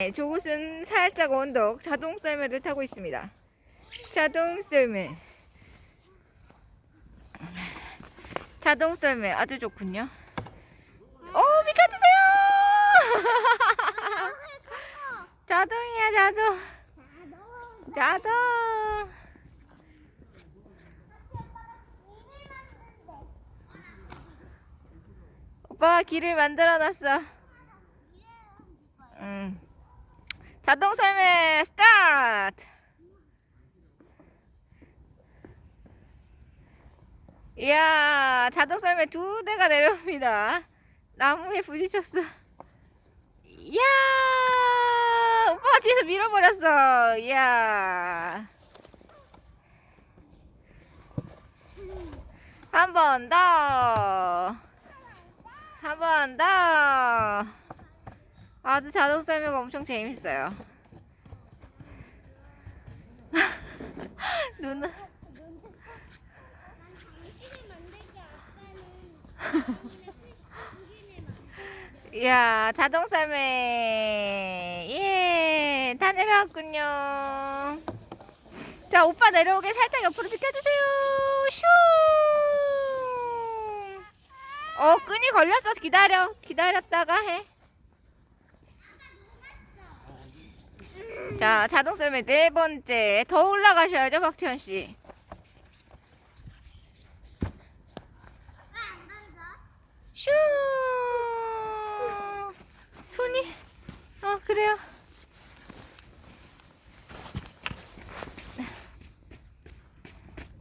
네, 조곳은 살짝 언덕 자동 썰매를 타고 있습니다. 자동 썰매. 자동 썰매 아주 좋군요. 오, 비켜주세요! 자동이야, 자동. 자동. 오빠가 길을 만들어 놨어. 응. 자동 썰매 스타트. 이야, 자동 썰매 두 대가 내려옵니다. 나무에 부딪혔어. 이야, 오빠가 뒤에서 밀어버렸어. 이야. 한 번 더. 한 번 더. 아주 자동 썰매가 엄청 재밌어요. 누나. 이야, 자동 썰매. 예, 다 내려왔군요. 자, 오빠 내려오게 살짝 옆으로 비켜주세요. 슈! 어, 끈이 걸렸어. 기다려. 기다렸다가 해. 자, 자동쌤의 네 번째. 더 올라가셔야죠, 박태현 씨. 슈! 손이, 어, 그래요.